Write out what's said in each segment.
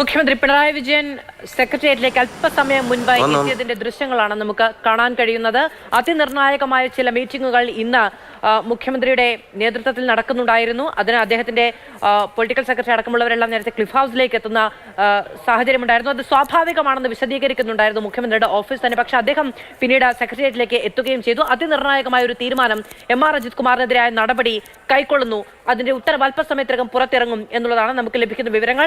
മുഖ്യമന്ത്രി പിണറായി വിജയൻ സെക്രട്ടേറിയറ്റിലേക്ക് അല്പസമയം മുൻപായി. എത്തിയതിന്റെ ദൃശ്യങ്ങളാണ് നമുക്ക് കാണാൻ കഴിയുന്നത് അതിനിർണായകമായ ചില മീറ്റിംഗുകൾ ഇന്ന് മുഖ്യമന്ത്രിയുടെ നേതൃത്വത്തിൽ നടക്കുന്നുണ്ടായിരുന്നു. അതിന് അദ്ദേഹത്തിന്റെ പൊളിറ്റിക്കൽ സെക്രട്ടറി അടക്കമുള്ളവരെല്ലാം നേരത്തെ ക്ലിഫ് ഹൗസിലേക്ക് എത്തുന്ന സാഹചര്യം സാഹചര്യമുണ്ടായിരുന്നു. അത് സ്വാഭാവികമാണെന്ന് വിശദീകരിക്കുന്നുണ്ടായിരുന്നു മുഖ്യമന്ത്രിയുടെ ഓഫീസ് തന്നെ. പക്ഷേ അദ്ദേഹം പിന്നീട് സെക്രട്ടേറിയറ്റിലേക്ക് എത്തുകയും ചെയ്തു. അതിനിർണായകമായ ഒരു തീരുമാനം എം ആർ അജിത് കുമാറിനെതിരായ നടപടി കൈക്കൊള്ളുന്നു. അതിന്റെ ഉത്തരവ് അല്പസമയത്തിനകം പുറത്തിറങ്ങും എന്നുള്ളതാണ് നമുക്ക് ലഭിക്കുന്ന വിവരങ്ങൾ.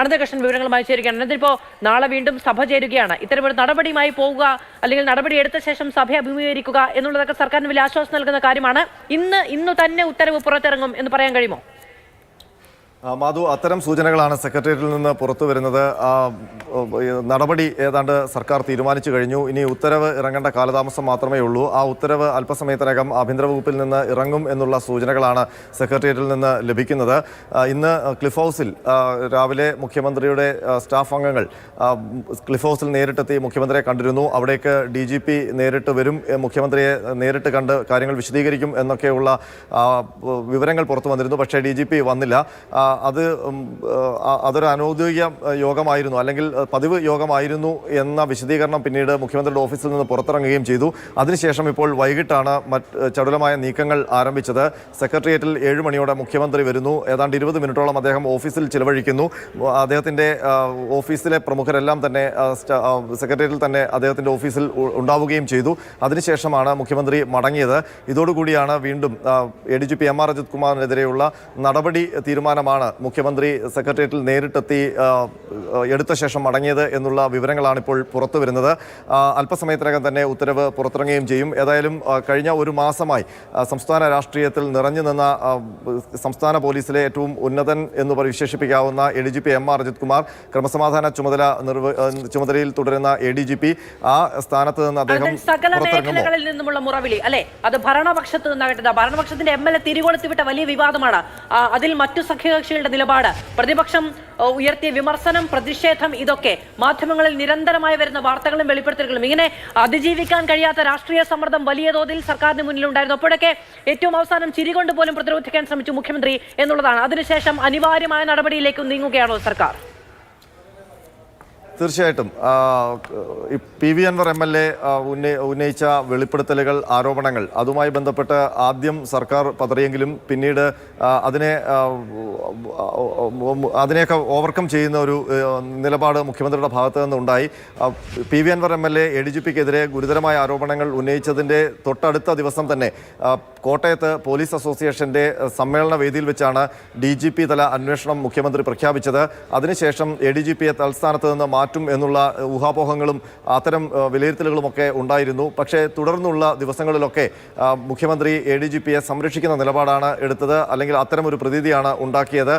അനന്തകൃഷ്ണൻ വിവരങ്ങളുമായി ചേരുകയാണ്. അനന്തിപ്പോ നാളെ വീണ്ടും സഭ ചേരുകയാണ്. ഇത്തരമൊരു നടപടിയുമായി പോവുക അല്ലെങ്കിൽ നടപടി എടുത്ത ശേഷം സഭയെ അഭിമുഖീകരിക്കുക എന്നുള്ളതൊക്കെ സർക്കാരിന് വലിയ ആശ്വാസം നൽകുന്ന കാര്യമാണ്. ഇന്ന് ഇന്ന് തന്നെ ഉത്തരവ് പുറത്തിറങ്ങും എന്ന് പറയാൻ കഴിയുമോ? മാധു അത്തരം സൂചനകളാണ് സെക്രട്ടേറിയറ്റിൽ നിന്ന് പുറത്തു വരുന്നത്. നടപടി ഏതാണ്ട് സർക്കാർ തീരുമാനിച്ചു കഴിഞ്ഞു. ഇനി ഉത്തരവ് ഇറങ്ങേണ്ട കാലതാമസം മാത്രമേ ഉള്ളൂ. ആ ഉത്തരവ് അല്പസമയത്തിനകം ആഭ്യന്തര വകുപ്പിൽ നിന്ന് ഇറങ്ങും എന്നുള്ള സൂചനകളാണ് സെക്രട്ടേറിയറ്റിൽ നിന്ന് ലഭിക്കുന്നത്. ഇന്ന് ക്ലിഫ് ഹൗസിൽ രാവിലെ മുഖ്യമന്ത്രിയുടെ സ്റ്റാഫ് അംഗങ്ങൾ ക്ലിഫ് ഹൗസിൽ നേരിട്ടെത്തി മുഖ്യമന്ത്രിയെ കണ്ടിരുന്നു. അവിടേക്ക് ഡി ജി പി നേരിട്ട് വരും. മുഖ്യമന്ത്രിയെ നേരിട്ട് കണ്ട് കാര്യങ്ങൾ വിശദീകരിക്കും എന്നൊക്കെയുള്ള വിവരങ്ങൾ പുറത്തു വന്നിരുന്നു. പക്ഷേ ഡി വന്നില്ല. അത് അതൊരു അനൗദ്യോഗിക യോഗമായിരുന്നു. അല്ലെങ്കിൽ പതിവ് യോഗമായിരുന്നു എന്ന വിശദീകരണം പിന്നീട് മുഖ്യമന്ത്രിയുടെ ഓഫീസിൽ നിന്ന് പുറത്തിറങ്ങുകയും ചെയ്തു. അതിനുശേഷം ഇപ്പോൾ വൈകിട്ടാണ് മറ്റ് ചടുലമായ നീക്കങ്ങൾ ആരംഭിച്ചത്. സെക്രട്ടേറിയറ്റിൽ ഏഴ് മണിയോടെ മുഖ്യമന്ത്രി വരുന്നു. ഏതാണ്ട് ഇരുപത് മിനിറ്റോളം അദ്ദേഹം ഓഫീസിൽ ചിലവഴിക്കുന്നു. അദ്ദേഹത്തിന്റെ ഓഫീസിലെ പ്രമുഖരെല്ലാം തന്നെ സെക്രട്ടേറിയറ്റിൽ തന്നെ അദ്ദേഹത്തിന്റെ ഓഫീസിൽ ഉണ്ടാവുകയും ചെയ്തു. അതിനുശേഷമാണ് മുഖ്യമന്ത്രി മടങ്ങിയത്. ഇതോടുകൂടിയാണ് വീണ്ടും A D G P M R Ajith കുമാറിനെതിരെയുള്ള നടപടി തീരുമാനമാണ് മുഖ്യമന്ത്രി സെക്രട്ടേറിയറ്റിൽ നേരിട്ടെത്തി എടുത്ത ശേഷം മടങ്ങിയത് എന്നുള്ള വിവരങ്ങളാണ് ഇപ്പോൾ പുറത്തു വരുന്നത്. അല്പസമയത്തിനകം തന്നെ ഉത്തരവ് പുറത്തിറങ്ങുകയും ചെയ്യും. ഏതായാലും കഴിഞ്ഞ ഒരു മാസമായി സംസ്ഥാന രാഷ്ട്രീയത്തിൽ നിറഞ്ഞു നിന്ന സംസ്ഥാന പോലീസിലെ ഏറ്റവും ഉന്നതൻ എന്ന് വിശേഷിപ്പിക്കാവുന്ന A D G P M R Ajith Kumar ക്രമസമാധാന ചുമതല നിർവ ചുമതലയിൽ തുടരുന്ന എ ഡി ജി പി ആ സ്ഥാനത്ത് നിന്ന് അദ്ദേഹം അതിൽ സകല മേഖലകളിൽ നിന്നുമുള്ള മുറവിളി അല്ലെ? അത് ഭരണപക്ഷത്ത് നിന്നാകട്ടെ. ഭരണപക്ഷത്തിന്റെ എം എൽ എ തിരികൊളുത്തിവിട്ട വലിയ വിവാദമാണ്. അതിൽ മറ്റു സഖ്യകക്ഷികളുടെ നിലപാട്. പ്രതിപക്ഷം ഉയർത്തിയ വിമർശനം പ്രതിഷേധം ഇതൊക്കെ മാധ്യമങ്ങളിൽ നിരന്തരമായി വരുന്ന വാർത്തകളും വെളിപ്പെടുത്തലുകളും. ഇങ്ങനെ അതിജീവിക്കാൻ കഴിയാത്ത രാഷ്ട്രീയ സമ്മർദ്ദം വലിയ തോതിൽ സർക്കാരിന് മുന്നിലുണ്ടായിരുന്നു. അപ്പോഴൊക്കെ ഏറ്റവും അവസാനം ചിരികൊണ്ട് പോലും പ്രതിരോധിക്കാൻ ശ്രമിച്ചു മുഖ്യമന്ത്രി എന്നുള്ളതാണ്. അതിനുശേഷം അനിവാര്യമായ നടപടിയിലേക്ക് നീങ്ങുകയാണോ സർക്കാർ. തീർച്ചയായിട്ടും. P V Anvar M L A ഉന്നയിച്ച വെളിപ്പെടുത്തലുകൾ ആരോപണങ്ങൾ അതുമായി ബന്ധപ്പെട്ട് ആദ്യം സർക്കാർ പതറിയെങ്കിലും പിന്നീട് അതിനെ അതിനെയൊക്കെ ഓവർകം ചെയ്യുന്ന ഒരു നിലപാട് മുഖ്യമന്ത്രിയുടെ ഭാഗത്തു നിന്നുണ്ടായി. P V Anvar M L A A D G പിക്കെതിരെ ഗുരുതരമായ ആരോപണങ്ങൾ ഉന്നയിച്ചതിന്റെ തൊട്ടടുത്ത ദിവസം തന്നെ കോട്ടയത്ത് പോലീസ് അസോസിയേഷന്റെ സമ്മേളന വേദിയിൽ വെച്ചാണ് ഡി ജി പി തല അന്വേഷണം മുഖ്യമന്ത്രി പ്രഖ്യാപിച്ചത്. അതിനുശേഷം എ ഡി ജി പിയെ തൽസ്ഥാനത്ത് നിന്ന് മാറ്റും എന്നുള്ള ഊഹാപോഹങ്ങളും അത്തരം വിലയിരുത്തലുകളുമൊക്കെ ഉണ്ടായിരുന്നു. പക്ഷേ തുടർന്നുള്ള ദിവസങ്ങളിലൊക്കെ മുഖ്യമന്ത്രി എ ഡി ജി പിയെ സംരക്ഷിക്കുന്ന നിലപാടാണ് എടുത്തത്. അല്ലെങ്കിൽ അത്തരമൊരു പ്രതീതിയാണ് ഉണ്ടാക്കിയത്.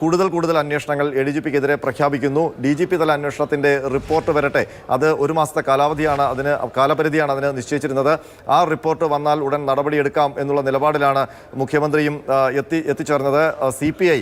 കൂടുതൽ കൂടുതൽ അന്വേഷണങ്ങൾ എ ഡി ജി പിക്കെതിരെ പ്രഖ്യാപിക്കുന്നു. ഡി ജി പി തല അന്വേഷണത്തിന്റെ റിപ്പോർട്ട് വരട്ടെ. അത് ഒരു മാസത്തെ കാലാവധിയാണ് അതിന് കാലപരിധിയാണ് അതിന് നിശ്ചയിച്ചിരുന്നത്. ആ റിപ്പോർട്ട് വന്നാൽ ഉടൻ നടപടിയെടുക്കാം എന്നുള്ള നിലപാടിലാണ് മുഖ്യമന്ത്രിയും എത്തി എത്തിച്ചേർന്നത്. സി പി ഐ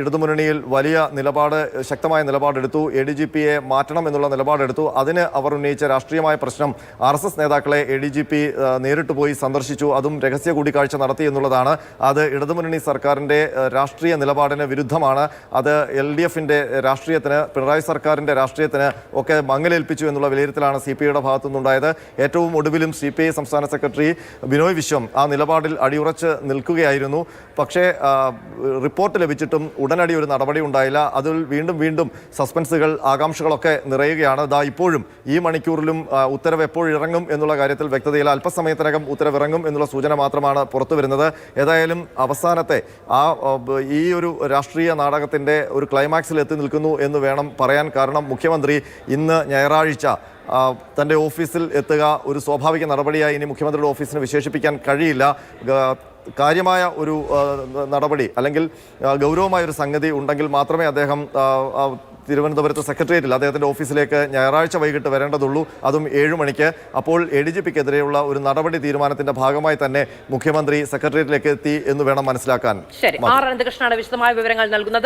ഇടതുമുന്നണിയിൽ വലിയ നിലപാട് ശക്തമായ നിലപാടെടുത്തു. എ ഡി ജി പിയെ മാറ്റണം എന്നുള്ള നിലപാടെടുത്തു. അതിന് അവർ ഉന്നയിച്ച രാഷ്ട്രീയമായ പ്രശ്നം ആർ എസ് എസ് നേതാക്കളെ എ ഡി ജി പി നേരിട്ട് പോയി സന്ദർശിച്ചു. അതും രഹസ്യ കൂടിക്കാഴ്ച നടത്തി എന്നുള്ളതാണ്. അത് ഇടതുമുന്നണി സർക്കാരിന്റെ രാഷ്ട്രീയ നിലപാടിന് വിരുദ്ധമാണ്. അത് എൽ ഡി എഫിന്റെ രാഷ്ട്രീയത്തിന് പിണറായി സർക്കാരിന്റെ രാഷ്ട്രീയത്തിന് ഒക്കെ മങ്ങലേൽപ്പിച്ചു എന്നുള്ള വിലയിരുത്തലാണ് സി പി ഐയുടെ ഭാഗത്തുനിന്നുണ്ടായത്. ഏറ്റവും ഒടുവിലും സി പി ഐ സംസ്ഥാന സെക്രട്ടറി ബിനോയ് വിശ്വം ആ നിലപാടിൽ അടിയുറച്ച് നിൽക്കുകയായിരുന്നു. പക്ഷേ റിപ്പോർട്ട് ലഭിച്ചിട്ടും ഉടനടി ഒരു നടപടി ഉണ്ടായില്ല. അതിൽ വീണ്ടും വീണ്ടും സസ്പെൻസുകൾ ആകാംക്ഷകളൊക്കെ നിറയുകയാണ്. ദാ ഇപ്പോഴും ഈ മണിക്കൂറിലും ഉത്തരവ് എപ്പോഴിറങ്ങും എന്നുള്ള കാര്യത്തിൽ വ്യക്തതയില്ല അല്പസമയത്തിനകം ഉത്തരവിറങ്ങും എന്നുള്ള സൂചന മാത്രമാണ് പുറത്തു വരുന്നത്. ഏതായാലും അവസാനത്തെ ആ ഈ ഒരു രാഷ്ട്രീയ നാടകത്തിന്റെ ഒരു ക്ലൈമാക്സിൽ എത്തി നിൽക്കുന്നു എന്ന് വേണം പറയാൻ. കാരണം മുഖ്യമന്ത്രി ഇന്ന് ഞായറാഴ്ച തന്റെ ഓഫീസിൽ എത്തുക ഒരു സ്വാഭാവിക നടപടിയായി ഇനി മുഖ്യമന്ത്രിയുടെ ഓഫീസിന് വിശേഷിപ്പിക്കാൻ കഴിയില്ല. കാര്യമായ ഒരു നടപടി അല്ലെങ്കിൽ ഗൗരവമായ ഒരു സംഗതി ഉണ്ടെങ്കിൽ മാത്രമേ അദ്ദേഹം തിരുവനന്തപുരത്ത് സെക്രട്ടേറിയറ്റിൽ അദ്ദേഹത്തിന്റെ ഓഫീസിലേക്ക് ഞായറാഴ്ച വൈകിട്ട് വരേണ്ടതുള്ളൂ. അതും ഏഴ് മണിക്ക്. അപ്പോൾ എ ഡി ജി പിക്കെതിരെയുള്ള ഒരു നടപടി തീരുമാനത്തിന്റെ ഭാഗമായി തന്നെ മുഖ്യമന്ത്രി സെക്രട്ടേറിയറ്റിലേക്ക് എത്തി എന്ന് വേണം മനസ്സിലാക്കാൻ. ശരി. ആർ അനന്തകൃഷ്ണനാണ് വിശദമായ വിവരങ്ങൾ നൽകുന്നത്.